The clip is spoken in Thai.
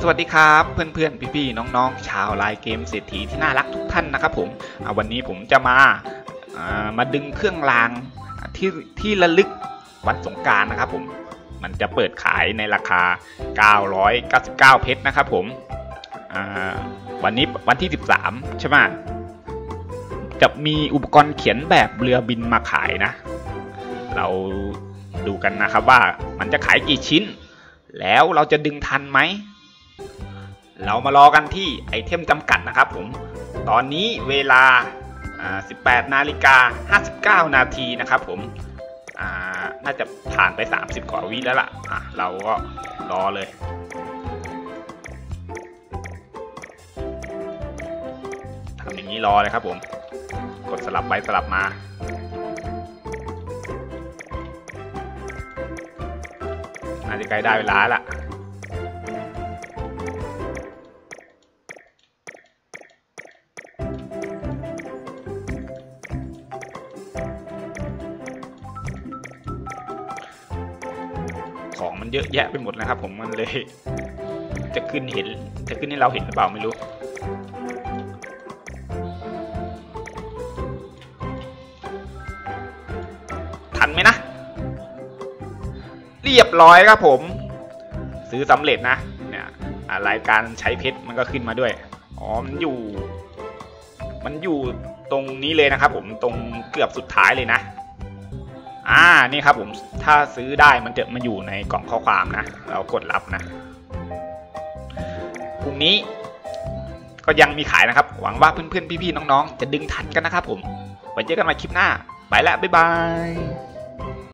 สวัสดีครับเพื่อนๆ พี่ๆ น้องๆ ชาวไลน์เกมเศรษฐีที่น่ารักทุกท่านนะครับผมวันนี้ผมจะมาามาดึงเครื่องรางที่ที่ระลึกวันสงการนะครับผมมันจะเปิดขายในราคา 999 เพชรนะครับผมวันนี้วันที่ 13 ใช่ไหมจะมีอุปกรณ์เขียนแบบเรือบินมาขายนะ เราดูกันนะครับว่ามันจะขายกี่ชิ้น แล้วเราจะดึงทันไหม เรามารอกันที่ไอเทมจำกัดนะครับผม ตอนนี้เวลา 18 นาฬิกา 59 นาทีนะครับผม น่าจะผ่านไป 30 กว่าวิแล้วล่ะอะเราก็รอเลย ทำอย่างนี้รอเลยครับผม กดสลับไปสลับมาน่าจะใกล้ได้เวลาละ ของมันเยอะแยะไปหมดนะครับ ผมมันเลย จะขึ้นเห็น จะขึ้นให้เราเห็นหรือเปล่าไม่รู้ทันไหมนะ เรียบร้อยครับผม ซื้อสำเร็จนะเนี่ยรายการใช้เพชรมันก็ขึ้นมาด้วยอ๋อมันอยู่ มันอยู่ตรงนี้เลยนะครับ ผมตรงเกือบสุดท้ายเลยนะ อ่านี่ครับผมถ้าซื้อได้มันจะมาอยู่ในกล่องข้อความนะ เรากดรับนะพรุ่งนี้ก็ยังมีขายนะครับ หวังว่าเพื่อนๆพี่ๆน้องๆ จะดึงทันกันนะครับผมไว้เจอกันใหม่คลิปหน้า ไปแล้วบ๊ายบาย